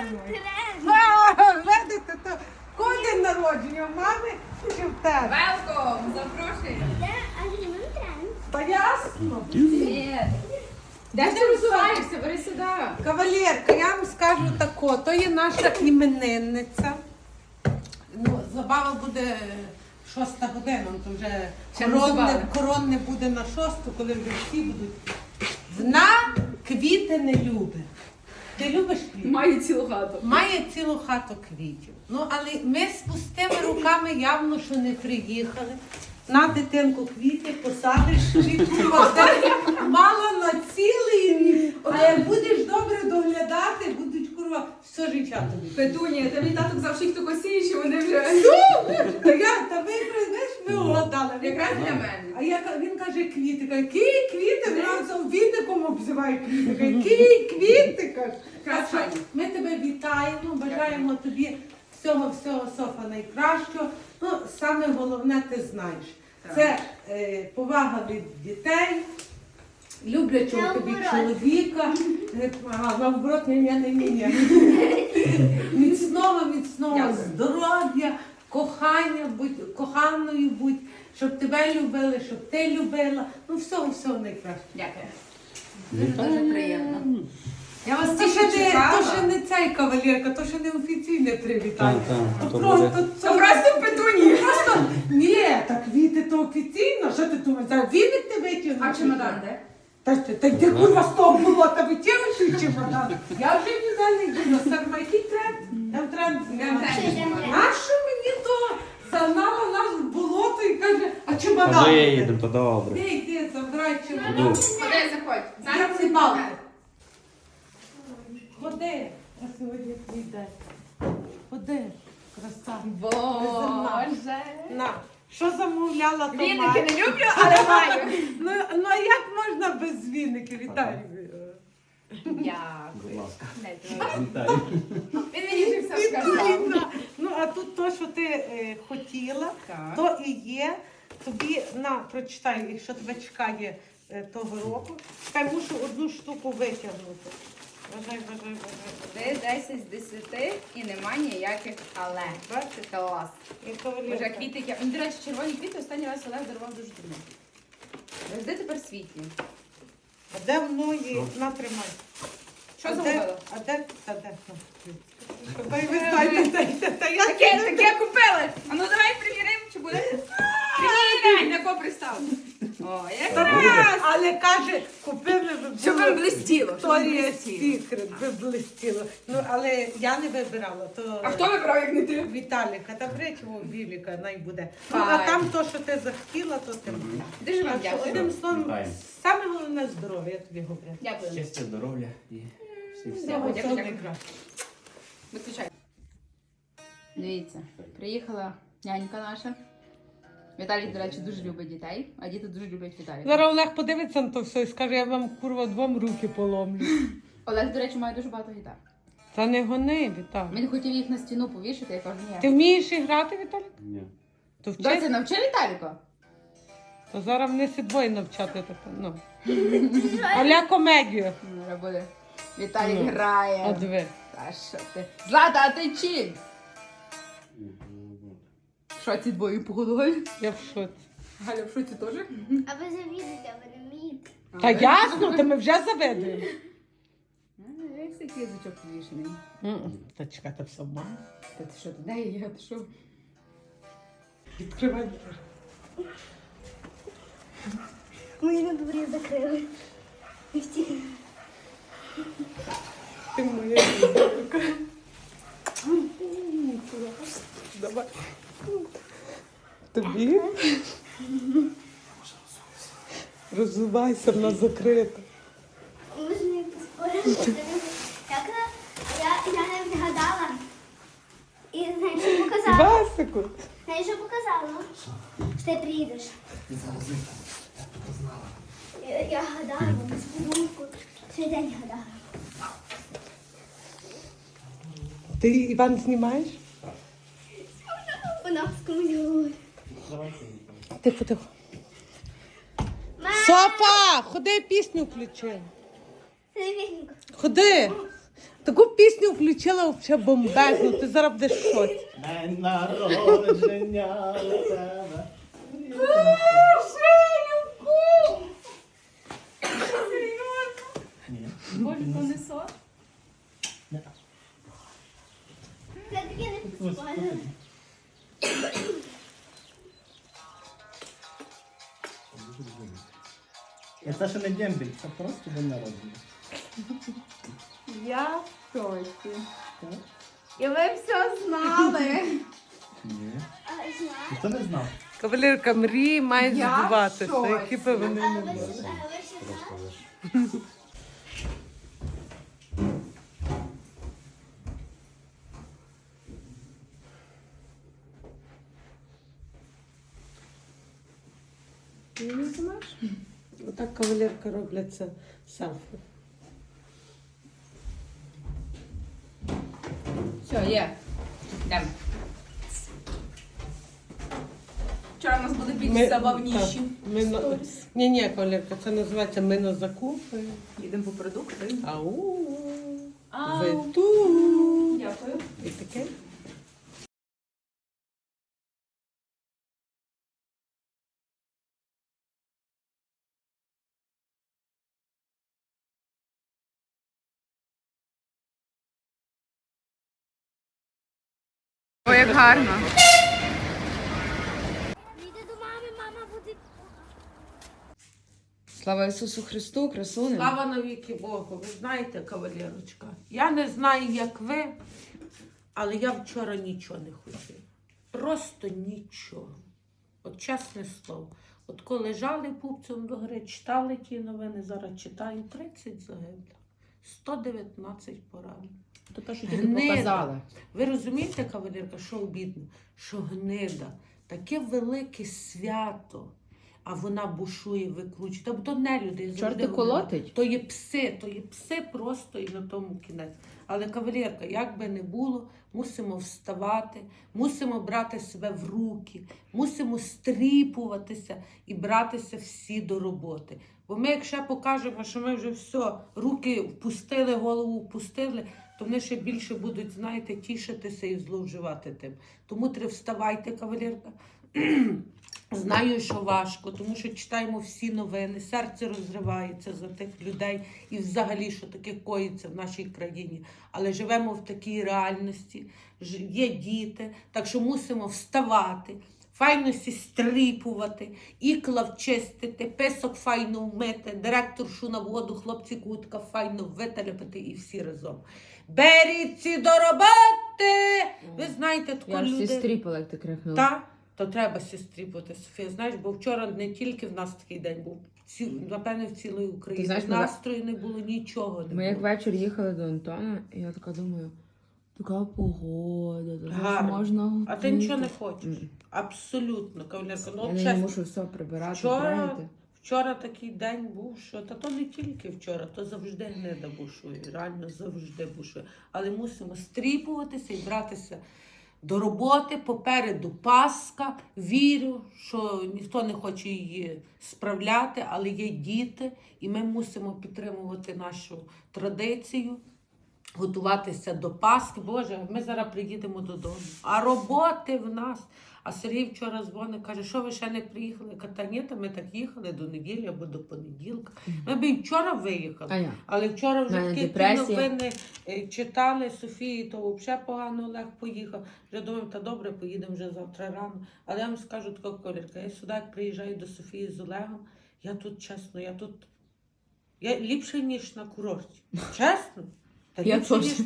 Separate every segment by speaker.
Speaker 1: А, Видите, то кого день народження в мами чи в тебе?
Speaker 2: Велком, запрошую.
Speaker 3: Де
Speaker 1: Та ясно.
Speaker 2: Привіт. Де ти розвиваєшся? Бери сюди.
Speaker 1: Кавалерка, я вам скажу тако, то є наша іменинниця. Ну, забава буде шоста година, то вже
Speaker 2: Ще не
Speaker 1: коронне, коронне буде на шосту, коли вже всі будуть. Вона квіти не любить. Ти любиш квіти?
Speaker 2: Має цілу хату.
Speaker 1: Має цілу хату квітів. Ну, але ми з пустими руками явно, що не приїхали. На дитинку квіти посадиш, посадиш, мало на цілий. А як будеш добре курва все життя тобі.
Speaker 2: Петунія, та мій таток завжди хто косіє, що вони вже
Speaker 1: Та я, та ви знаєш, ми угадали.
Speaker 2: Якраз для мене.
Speaker 1: А я, ка- він каже квіти, каже, які квіти, разом віником обзиває квіти, каже, які квіти, каже. Так що Ми тебе вітаємо, бажаємо тобі всього, всього, Софа, найкращого. Ну, саме головне, ти знаєш. Це е, повага від дітей, люблячого тобі чоловіка. Е, Ага, наоборот, ні, ні, ні. Міцного, міцного здоров'я, кохання, будь коханою будь, щоб тебе любили, щоб ти любила. Ну, всього, всього найкраще.
Speaker 2: Дякую. Дуже дуже приємно. Я вас
Speaker 1: То ще, не, то ще не цей кавалерка, то ще не офіційне привітання.
Speaker 4: Так, так,
Speaker 1: То
Speaker 4: то
Speaker 1: просто,
Speaker 4: буде.
Speaker 1: це-
Speaker 2: Та просто
Speaker 1: просто ні, так квіти то офіційно. Що ти думаєш? Зараз віник ти витягнеш?
Speaker 2: А чемодан де?
Speaker 1: Та, та, та йди курва з того було, та витягнеш той чемодан. Я вже ніде не йду, на сарма, який тренд? Там тренд. Нащо мені то загнала нас в болото і каже, а чемодан?
Speaker 4: А ми їдемо, то добре.
Speaker 1: Де йди, забирай
Speaker 4: Іду.
Speaker 1: чемодан.
Speaker 2: Ходи, заходь.
Speaker 1: Я
Speaker 2: Зараз
Speaker 1: ці
Speaker 2: це.
Speaker 1: Ходи, а сьогодні твій день. Ходи, краса.
Speaker 2: Боже.
Speaker 1: На, що замовляла, то
Speaker 2: Віники
Speaker 1: маю.
Speaker 2: не люблю, але маю.
Speaker 1: Ну, ну а як можна без віників, Віталій?
Speaker 4: Будь
Speaker 2: Дякую.
Speaker 4: ласка.
Speaker 2: Дайте.
Speaker 4: Вітаю.
Speaker 2: Він мені вже все сказав.
Speaker 1: Ну, а тут то, що ти е, хотіла,
Speaker 2: Так.
Speaker 1: то і є. Тобі на прочитай, якщо тебе чекає е, того року. Чекай, мушу одну штуку витягнути. Бажай, бажай, бажай.
Speaker 2: Ти 10 з 10 і нема ніяких але. Бачите, клас. Боже, квіти. я- до речі, червоні квіти останній раз Олег дарував дуже давно. Де тепер світлі?
Speaker 1: А де мною натримай?
Speaker 2: Що
Speaker 1: а де,
Speaker 2: замовила?
Speaker 1: а де, та де? Та й ви знаєте, та, та, та я
Speaker 2: Таке, таке купили. А ну давай приміримо, чи буде? Приміряй, на кого пристав. О, як
Speaker 1: Та
Speaker 2: раз.
Speaker 1: ні, Але каже, купили ви
Speaker 2: Щоб
Speaker 1: було
Speaker 2: вам блистіло. щоб вам
Speaker 1: Victoria's
Speaker 2: блистіло.
Speaker 1: Secret, ви блистіло. Ну, але я не вибирала, то
Speaker 2: А хто вибрав, як не ти?
Speaker 1: Віталіка, та третього Віліка най буде. Ну, а
Speaker 2: Файно.
Speaker 1: там то, що ти захотіла, то ти.
Speaker 2: Дуже вам
Speaker 1: Так що,
Speaker 2: дякую.
Speaker 1: одним словом, саме головне здоров'я, я тобі говорю.
Speaker 2: Дякую.
Speaker 4: Щастя, здоров'я і всі всі.
Speaker 1: Всього,
Speaker 2: Дякую, дякую.
Speaker 1: найкраще.
Speaker 2: Виключай. Дивіться, приїхала нянька наша. Віталій, до речі, дуже любить дітей, а діти дуже люблять Віталія.
Speaker 1: Зараз Олег подивиться на то все і скаже, я вам курва двом руки поломлю.
Speaker 2: Олег, до речі, має дуже багато гітар.
Speaker 1: Та не гони, Віталій.
Speaker 2: Він хотів їх на стіну повішати, я кажу,
Speaker 1: Ти вмієш і грати, Віталій?
Speaker 4: Ні.
Speaker 1: То
Speaker 2: Доця,
Speaker 1: вчись.
Speaker 2: навчи Віталіка.
Speaker 1: То зараз мене сі двоє навчати тепер. Ну. Аля комедію.
Speaker 2: Ну, буде. Віталік
Speaker 1: Ну,
Speaker 2: грає.
Speaker 1: А диви.
Speaker 2: Та що ти? Злата, а ти чим? Що ці двоє погодували?
Speaker 1: Я в шоці.
Speaker 2: Галя, в шоці теж?
Speaker 3: А ви завідуєте, ви не вмієте.
Speaker 1: Та ясно, то ми вже заведуємо.
Speaker 2: Як такий язичок повішений.
Speaker 1: М-м. Та чекайте все мама.
Speaker 2: Та ти що, туди є, ти що?
Speaker 1: Відкривай.
Speaker 3: Мої на дворі закрили. І.
Speaker 1: Ти моя дівчинка. Давай. Тобі? Розвивайся, вона закрита.
Speaker 3: Ми ж не поспорили. Я я, я. І знаєш, що показала?
Speaker 1: Васику.
Speaker 3: Знаєш, що показала? Що ти приїдеш. Я, я гадала, без подумку. Цей день гадала.
Speaker 1: Ти Іван знімаєш?
Speaker 3: Комусь.
Speaker 1: Тихо, тихо. Софа, ходи пісню включи. Ходи. Таку пісню включила взагалі бомбезну, ти зараз будеш шоці.
Speaker 4: День народження у тебе. Ні.
Speaker 2: Боже, то не сон?
Speaker 3: Це таке не
Speaker 4: Це ще не дембель, це просто день народження.
Speaker 2: Я в шоці.
Speaker 4: Так?
Speaker 2: І ви все знали.
Speaker 4: Ні.
Speaker 3: Знаю.
Speaker 4: Ніхто не знав.
Speaker 1: Кавалерка мрії має
Speaker 2: Я в
Speaker 1: збуватися,
Speaker 2: шоці.
Speaker 1: які б вони не були.
Speaker 3: ще а
Speaker 2: не знаєш?
Speaker 1: Отак кавалерка роблять це селфі.
Speaker 2: Все, є. Йдемо. Вчора у нас були більш забавніші.
Speaker 1: так, Ми на... Ні, ні, кавалерка, це називається ми на закупи.
Speaker 2: Їдемо по продукти.
Speaker 1: Ау.
Speaker 2: Ау.
Speaker 1: Ви тут.
Speaker 2: Дякую.
Speaker 1: І таке.
Speaker 2: Ой, як гарно. Слава Ісусу Христу, красуне.
Speaker 1: Слава навіки Богу. Ви знаєте, кавалерочка, я не знаю, як ви, але я вчора нічого не хотіла. Просто нічого. От чесне слово. От коли лежали пупцем до гори, читали ті новини, зараз читаю 30 загиблих, 119 поранених.
Speaker 2: То те, що
Speaker 1: тільки Гнида.
Speaker 2: показали.
Speaker 1: Ви розумієте, кавалерка, що обідно? Що гнида, таке велике свято, а вона бушує, викручує. Тобто то не люди.
Speaker 2: Чорти колотить?
Speaker 1: То є пси, то є пси просто і на тому кінець. Але кавалерка, як би не було, мусимо вставати, мусимо брати себе в руки, мусимо стріпуватися і братися всі до роботи. Бо ми, якщо покажемо, що ми вже все, руки впустили, голову впустили, то вони ще більше будуть, знаєте, тішитися і зловживати тим. Тому треба вставайте, кавалерка. Знаю, що важко, тому що читаємо всі новини, серце розривається за тих людей і взагалі, що таке коїться в нашій країні. Але живемо в такій реальності, є діти, так що мусимо вставати, файно сі стріпувати, ікла вчистити, песок файно вмити, директоршу на воду, хлопці кутка файно виталяпати і всі разом. Беріться до роботи! Ви знаєте, таку
Speaker 2: Я
Speaker 1: люди.
Speaker 2: стріпала, як ти крикнула.
Speaker 1: То треба сестрі бути, Софія. Знаєш, бо вчора не тільки в нас такий день був, ці, напевне, в цілої Україні.
Speaker 2: Ти знаєш, ми-
Speaker 1: Настрою не було, нічого не
Speaker 2: Ми як
Speaker 1: було.
Speaker 2: вечір їхали до Антона, і я така думаю, така погода, то
Speaker 1: Гарно.
Speaker 2: можна
Speaker 1: А ти нічого не хочеш.
Speaker 2: Мгм.
Speaker 1: Абсолютно, кавалерка. Ну,
Speaker 2: Я
Speaker 1: от
Speaker 2: не
Speaker 1: чесно,
Speaker 2: мушу все прибирати,
Speaker 1: Вчора, вчора такий день був, що та то не тільки вчора, то завжди гнида бушує, реально завжди бушує. Але мусимо стріпуватися і братися до роботи. Попереду Пасха. Вірю, що ніхто не хоче її справляти, але є діти, і ми мусимо підтримувати нашу традицію. Готуватися до Пасхи. Боже, ми зараз приїдемо додому. А роботи в нас. А Сергій вчора дзвонить, каже, що ви ще не приїхали? Я кажу, та ні, та ми так їхали до неділі або до понеділка. Ми б і вчора виїхали. Але вчора вже такі новини е, читали Софії, то взагалі погано Олег поїхав. Вже думаю, та добре, поїдемо вже завтра рано. Але я вам скажу така колірка. Я сюди як приїжджаю до Софії з Олегом. Я тут чесно, я тут я ліпше, ніж на курорті. Чесно.
Speaker 2: Я теж.
Speaker 1: ніж.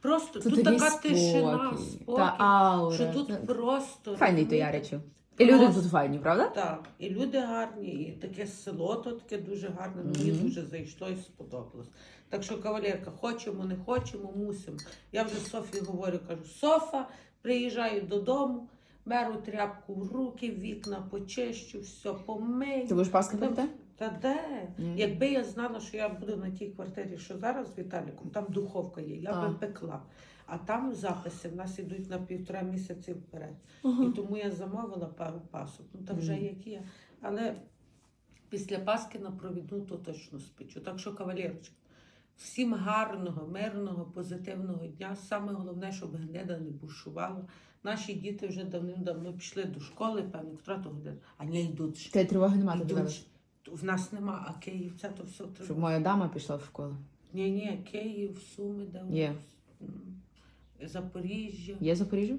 Speaker 1: Просто
Speaker 2: Тут
Speaker 1: тут така тишина,
Speaker 2: спокій. Та аура.
Speaker 1: Що тут
Speaker 2: Та-
Speaker 1: просто.
Speaker 2: Файний то
Speaker 1: розумієте?
Speaker 2: Яричів. І люди тут файні, правда?
Speaker 1: Так, і люди гарні, і таке село то таке дуже гарне. Мені дуже зайшло і сподобалось. Так що, кавалерка, хочемо, не хочемо, мусимо. Я вже Софії говорю, кажу, Софа, приїжджаю додому, беру тряпку в руки, вікна почищу, все помию.
Speaker 2: Ти будеш паски пекти?
Speaker 1: Та де?
Speaker 2: Ні.
Speaker 1: Якби я знала, що я буду на тій квартирі, що зараз з Віталіком, там духовка є, я би пекла. А там записи в нас ідуть на півтора місяці вперед. І тому я замовила пару пасок. Ну, та вже
Speaker 2: Мгм.
Speaker 1: як є. Але після Паски на провідну то точно спечу. Так що, кавалерочка, Всім гарного, мирного, позитивного дня. Саме головне, щоб гнида не бушувала. Наші діти вже давним-давно пішли до школи, певно, котра то година. А не йдуть. ж.
Speaker 2: Ти тривоги немає,
Speaker 1: Йдуть. В нас нема, а Київ це то все
Speaker 2: Щоб моя дама пішла в школу.
Speaker 1: Ні, ні, Київ, Суми, де
Speaker 2: Є.
Speaker 1: Запоріжжя.
Speaker 2: Є Запоріжжя?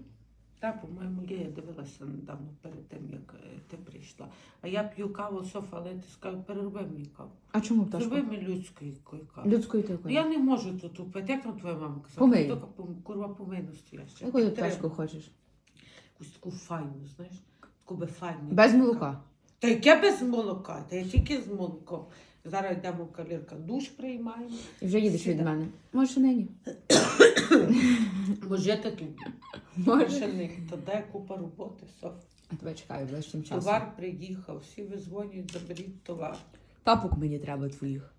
Speaker 1: Так, по-моєму, я дивилася недавно перед тим, як е, ти прийшла. А я п'ю каву, Софа, але ти скажу, перероби мені каву.
Speaker 2: А чому пташку?
Speaker 1: Зроби мені людської кави.
Speaker 2: Людською ти?
Speaker 1: Я не можу тут упити. Як там твоя мама казала?
Speaker 2: Помий.
Speaker 1: Тільки Курва помийно стояща.
Speaker 2: Якою
Speaker 1: Треба
Speaker 2: пташку хочеш?
Speaker 1: Якусь таку файну, знаєш? Таку би файну.
Speaker 2: Без молока.
Speaker 1: Та яке без молока? Та я тільки з молоком. Зараз йдемо в кавірка, душ приймаємо.
Speaker 2: І вже їдеш від мене. Може, нині.
Speaker 1: Бо жити тут.
Speaker 2: Може.
Speaker 1: То де купа роботи, Софа.
Speaker 2: А тебе чекаю ближчим часом.
Speaker 1: Товар приїхав, всі визвонюють, заберіть товар.
Speaker 2: Тапок мені треба твоїх.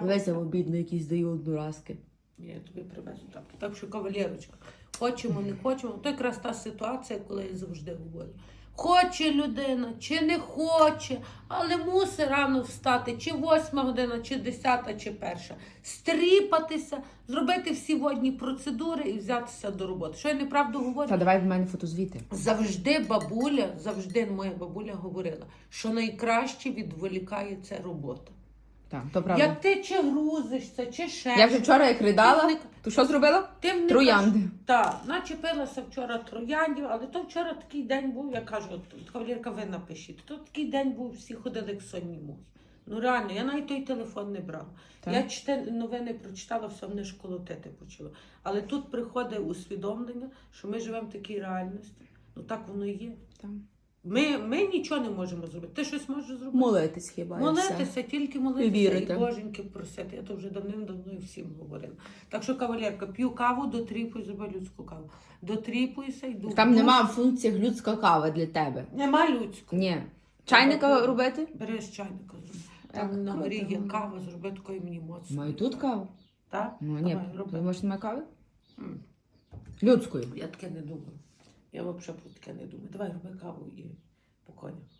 Speaker 1: Весь
Speaker 2: там обідно, якісь даю одноразки.
Speaker 1: Ні, я тобі привезу так. Так що, кавалерочка, хочемо, не хочемо. То якраз та ситуація, коли я завжди говорю. Хоче людина, чи не хоче, але мусить рано встати, чи восьма година, чи десята, чи перша. Стріпатися, зробити всі водні процедури і взятися до роботи. Що я неправду говорю?
Speaker 2: Та давай в мене фотозвіти.
Speaker 1: Завжди бабуля, завжди моя бабуля говорила, що найкраще відволікає це робота.
Speaker 2: Так, то правда.
Speaker 1: Як ти чи грузишся, чи ще.
Speaker 2: Я вже
Speaker 1: щось,
Speaker 2: вчора як ридала,
Speaker 1: Ти вник-
Speaker 2: то що зробила?
Speaker 1: ти вникаєш-
Speaker 2: Троянди.
Speaker 1: Так, начепилася вчора трояндів, але то вчора такий день був, я кажу, от, кавалерка, ви напишіть. То такий день був, всі ходили як сонні мухи. Ну реально, я навіть той телефон не брала.
Speaker 2: Так.
Speaker 1: Я чте, новини прочитала, все мене ж колотити почало. Але тут приходить усвідомлення, що ми живемо в такій реальності. Ну так воно і є.
Speaker 2: Там.
Speaker 1: Ми, ми нічого не можемо зробити. Ти щось можеш зробити?
Speaker 2: Молитись хіба.
Speaker 1: Молитися, тільки молитися
Speaker 2: вірити.
Speaker 1: і боженьки просити. Я то вже давним-давно і всім говорила. Так що, кавалерка, п'ю каву, дотріпуй, зроби людську каву. Дотріпуйся, йду.
Speaker 2: Там нема в функціях людська кава для тебе.
Speaker 1: Нема людської.
Speaker 2: Ні. Чайника робити?
Speaker 1: Береш чайника, зроби.
Speaker 2: Так,
Speaker 1: на горі є кава, зроби такої мені моцної.
Speaker 2: Маю тут каву.
Speaker 1: Так?
Speaker 2: Ну ні,
Speaker 1: Давай, роби.
Speaker 2: може немає кави?
Speaker 1: М.
Speaker 2: Людською.
Speaker 1: Я таке не думаю. Я взагалі про таке не думаю. Давай роби каву і по конях.